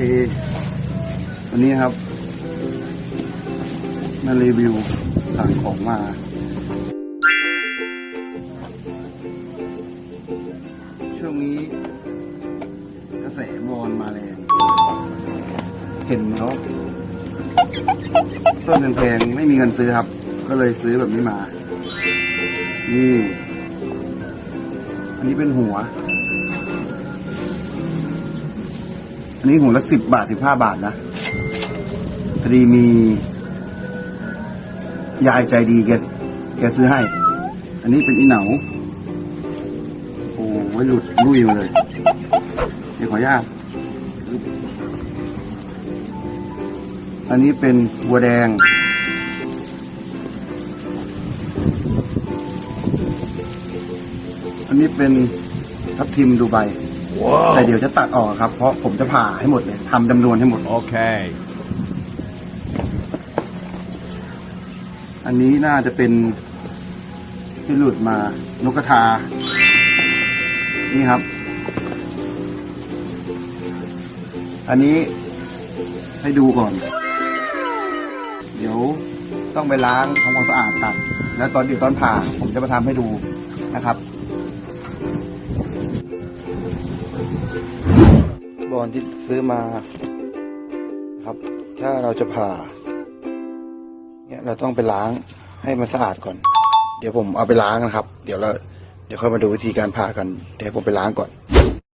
วันนี้ครับ มารีวิวสั่งของมา ช่วงนี้ กระแสบอลมาแรงเห็นเขาต้นแพงๆไม่มีเงินซื้อครับ ก็เลยซื้อแบบนี้มา นี่ อันนี้เป็นหัว อันนี้หัวละสิบบาทสิบห้าบาทนะพอดีมี ยายใจดีแกแกซื้อให้ อันนี้เป็นอีเหนา โอ้ไว้หลุดลุยมาเลย เดี๋ยวขออนุญาตอันนี้เป็นบัวแดง อันนี้เป็นทับทิมดูไบ แต่เดี๋ยวจะตัดออกครับ เพราะผมจะผ่าให้หมดเลยทำจำนวนให้หมด Okay. อันนี้น่าจะเป็นที่หลุดมานกกระทา นี่ครับ อันนี้ให้ดูก่อน เดี๋ยวต้องไปล้างทำความสะอาดตัด แล้วตอนเดี๋ยวตอนผ่าผมจะมาทำให้ดูนะครับ บอลที่ซื้อมาครับ ถ้าเราจะผ่า เนี่ยเราต้องไปล้างให้มันสะอาดก่อน เดี๋ยวผมเอาไปล้างนะครับ เดี๋ยวเราเดี๋ยวค่อยมาดูวิธีการผ่ากัน เดี๋ยวผมไปล้างก่อน